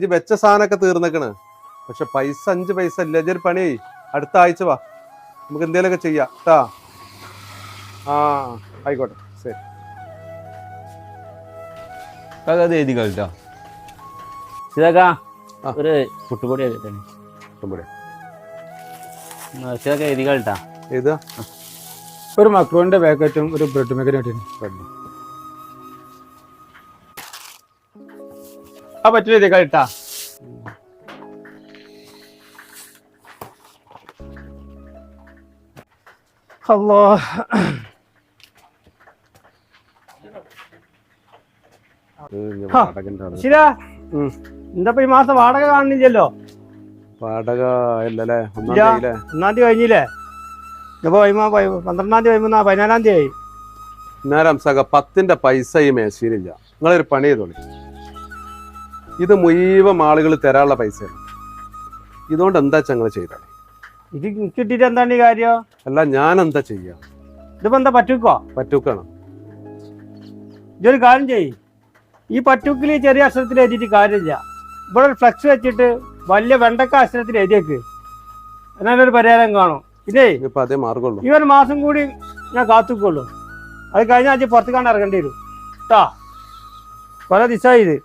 ഇത് വെച്ച സാധനമൊക്കെ തീർന്നേക്കണ്. പക്ഷെ പൈസ അഞ്ച് പൈസ ഇല്ല. ഇതൊരു പണി അടുത്ത ആഴ്ച വാ. നമുക്ക് എന്തേലൊക്കെ ചെയ്യാം. കേട്ടാ ആ ആയിക്കോട്ടെ. ശരി. അത് എഴുതി കളിട്ടോ സിതാക്ക ഒരു പുട്ടുപൊടി എഴുതി കളിട്ടാ ഒരു മക്രോണിന്റെ പാക്കറ്റും ഒരു ബ്രെഡ് മേക്കറ്റും ആ പറ്റില്ല ഇതേക്കാൾ ഇട്ടാ. അല്ലോ ശരിയാ എന്താ ഈ മാസം വാടക കാണുന്നില്ലല്ലോ? വാടക ഇല്ലല്ലേ? ഒന്നാം. തീയതി കഴിഞ്ഞില്ലേ? ഇപ്പൊ പന്ത്രണ്ടാം തീയതി വൈകുന്ന പതിനാലാം തീയതി ആയി? പത്തിന്റെ പൈസ ഈ മേശയിലില്ല. നിങ്ങളൊരു പണി ചെയ്തോളി. ഇത് മുഴുവൻ ആളുകൾ തരാനുള്ള പൈസയാണ്. ഇതുകൊണ്ട് എന്താ ഞങ്ങൾ ചെയ്താൽ ഇത് കിട്ടിയിട്ട് എന്താണ് ഈ കാര്യം? അല്ല ഞാൻ എന്താ ചെയ്യാ? ഇതിപ്പോ എന്താ പറ്റൂക്കോ പറ്റൂക്കാണ് ഇതൊരു കാര്യം ചെയ്യ്. ഈ പറ്റൂക്കിൽ ചെറിയ അക്ഷരത്തിൽ എഴുതിയിട്ട് കാര്യമില്ല. ഇവിടെ ഒരു ഫ്ലക്സ് വെച്ചിട്ട് വലിയ വെണ്ടക്ക അക്ഷരത്തിൽ എഴുതിയേക്ക്. എന്നാലൊരു പരിഹാരം കാണും. ഇതേ ഇപ്പൊ അതേ മാർഗമുള്ളൂ. ഈ ഒരു മാസം കൂടി ഞാൻ കാത്തുക്കുള്ളൂ. അത് കഴിഞ്ഞാൽ പുറത്ത് കാണാൻ ഇറങ്ങേണ്ടി വരും. കേട്ടാ പല ദിവസമായി ഇത്.